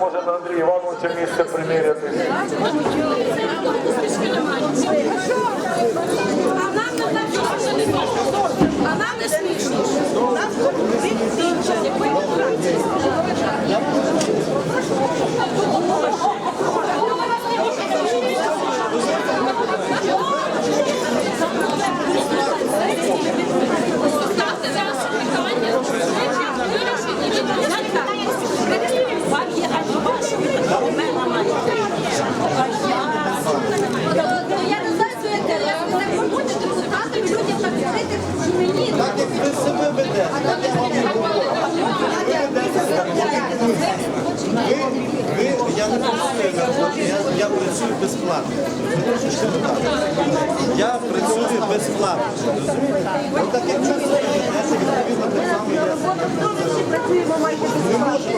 може на Андрій Івановича місце приміряти. А нам не смішно. Я не працюю на роботі, я, я працюю безплатно. Я працюю безплатно. розумієте? От так як це себе відповідно так само я майже безплатно.